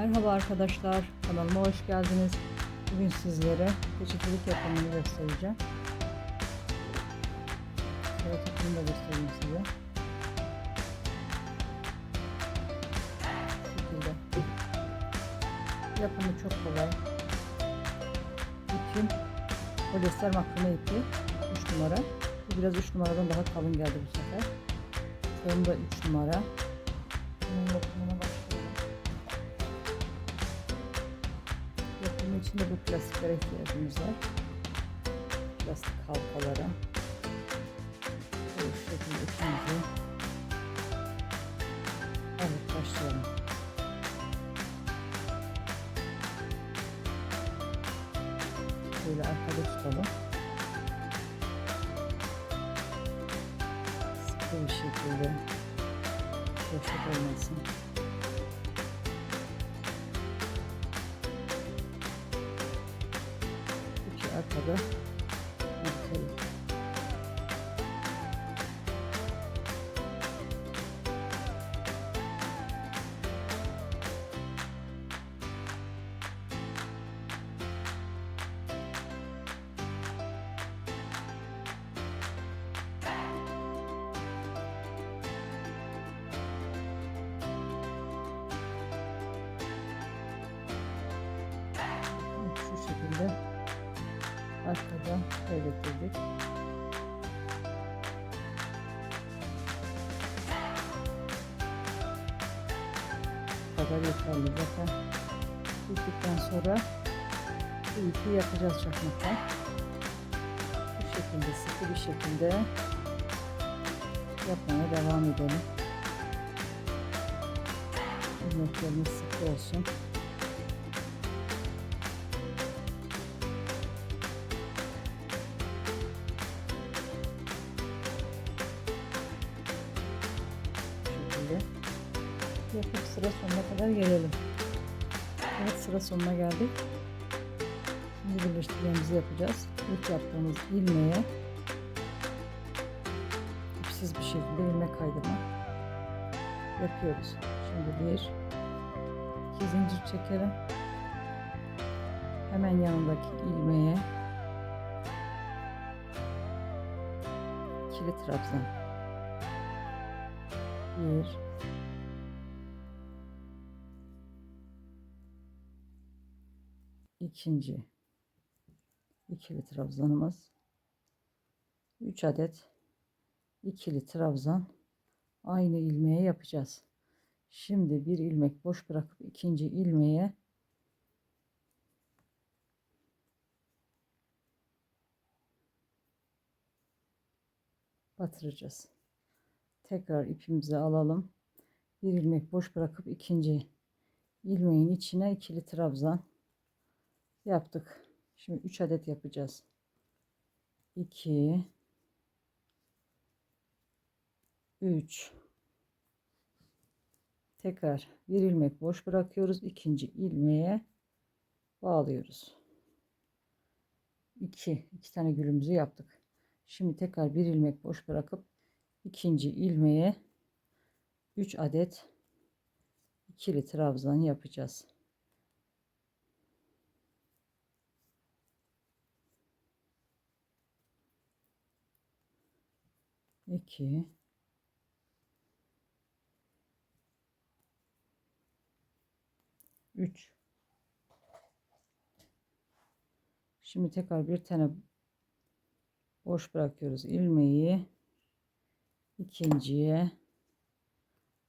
Merhaba arkadaşlar, kanalıma hoş geldiniz. Bugün sizlere peçetelik yapımını göstereceğim. Şöyle takımını da göstereyim size. Bu şekilde. Yapımı çok kolay. İpim polyester makrame ipi 3 numara. Bu biraz 3 numaradan daha kalın geldi bu sefer. Tığım da 3 numara. İçin de bu plastiklere ihtiyacımız var. Plastik halkalara. Bu şekilde ipimizi alıp başlayalım. Böyle arkada tutalım. Sıkı bir şekilde boşluk olmasın. Arkada yürütelim. şu şekilde arkada öğretildik. Bu kadar yeterli zaten. Bittikten sonra bu ipi yapacağız çakmakla. Bu şekilde sıkı bir şekilde yapmaya devam edelim. İlmeklerimiz sıkı olsun. Yapıp sıra sonuna kadar gelelim. Evet sıra sonuna geldik. Şimdi birleştirmemizi yapacağız. İlk yaptığımız ilmeğe ipsiz bir şekilde ilmek kaydırma yapıyoruz. Şimdi bir iki zincir çekelim. Hemen yanındaki ilmeğe ikili trabzan bir ikinci ikili trabzanımız 3 adet ikili trabzan aynı ilmeğe yapacağız. Şimdi bir ilmek boş bırakıp ikinci ilmeğe batıracağız tekrar ipimizi alalım. Bir ilmek boş bırakıp ikinci ilmeğin içine ikili trabzan yaptık. Şimdi 3 adet yapacağız. 2 3 tekrar bir ilmek boş bırakıyoruz. ikinci ilmeğe bağlıyoruz. 2 iki tane gülümüzü yaptık. Şimdi tekrar bir ilmek boş bırakıp ikinci ilmeğe 3 adet ikili trabzan yapacağız. İki, üç. Şimdi tekrar bir tane boş bırakıyoruz ilmeği ikinciye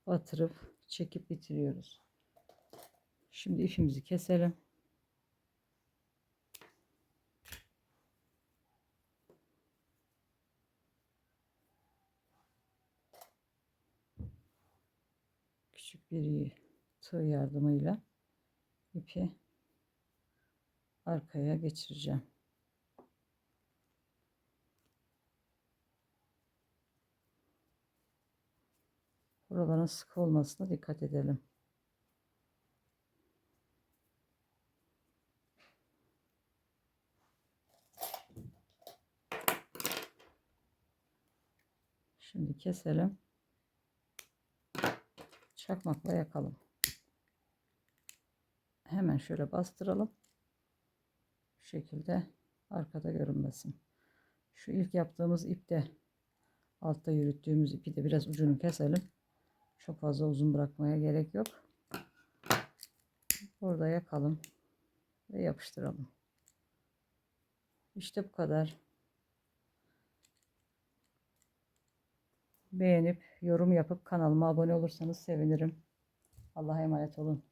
batırıp çekip bitiriyoruz. Şimdi ipimizi keselim. Küçük bir tığ yardımıyla ipi arkaya geçireceğim. Buraların sık olmasına dikkat edelim. Şimdi keselim. Çakmakla yakalım. hemen şöyle bastıralım. Bu şekilde arkada görünmesin. Şu ilk yaptığımız ipte altta yürüttüğümüz ipi de biraz ucunu keselim. Çok fazla uzun bırakmaya gerek yok. Burada yakalım ve yapıştıralım. İşte bu kadar. Beğenip yorum yapıp kanalıma abone olursanız sevinirim. Allah'a emanet olun.